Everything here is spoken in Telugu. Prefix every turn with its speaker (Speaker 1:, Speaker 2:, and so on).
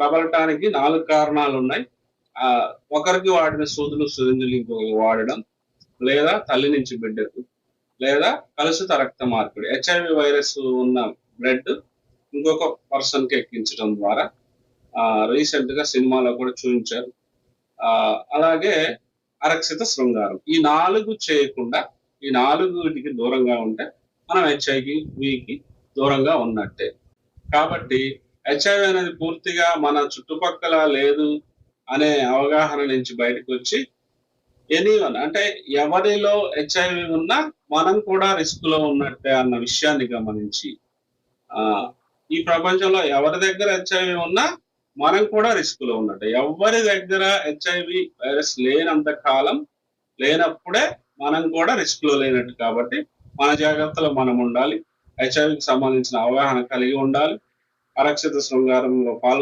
Speaker 1: ప్రబలటానికి నాలుగు కారణాలు ఉన్నాయి ఆ ఒకరికి వాడిన సూదులు సిరింజులు ఇంకొకరికి వాడడం లేదా తల్లి నుంచి బిడ్డకు లేదా కలుషిత రక్త మార్పిడి హెచ్ఐవి వైరస్ ఉన్న బ్లడ్ ఇంకొక పర్సన్కి ఎక్కించడం ద్వారా ఆ రీసెంట్గా సినిమాలో కూడా చూపించారు. ఆ అలాగే అరక్షిత శృంగారం. ఈ నాలుగు చేయకుండా ఈ నాలుగుటికి దూరంగా ఉంటే మనం హెచ్ఐకి వీకి దూరంగా ఉన్నట్టే. కాబట్టి హెచ్ఐవి అనేది పూర్తిగా మన చుట్టుపక్కల లేదు అనే అవగాహన నుంచి బయటకు వచ్చి ఎనీవన్ అంటే ఎవరిలో హెచ్ఐవి ఉన్నా మనం కూడా రిస్క్లో ఉన్నట్టే అన్న విషయాన్ని గమనించి ఆ ఈ ప్రపంచంలో ఎవరి దగ్గర హెచ్ఐవి ఉన్నా మనం కూడా రిస్క్లో ఉన్నట్టే. ఎవరి దగ్గర హెచ్ఐవి వైరస్ లేనంత కాలం లేనప్పుడే మనం కూడా రిస్క్లో లేనట్టు కాబట్టి మన జాగ్రత్తలో మనం ఉండాలి. హెచ్ఐవికి సంబంధించిన అవగాహన కలిగి ఉండాలి. అరక్షిత శృంగారంలో పాల్గొ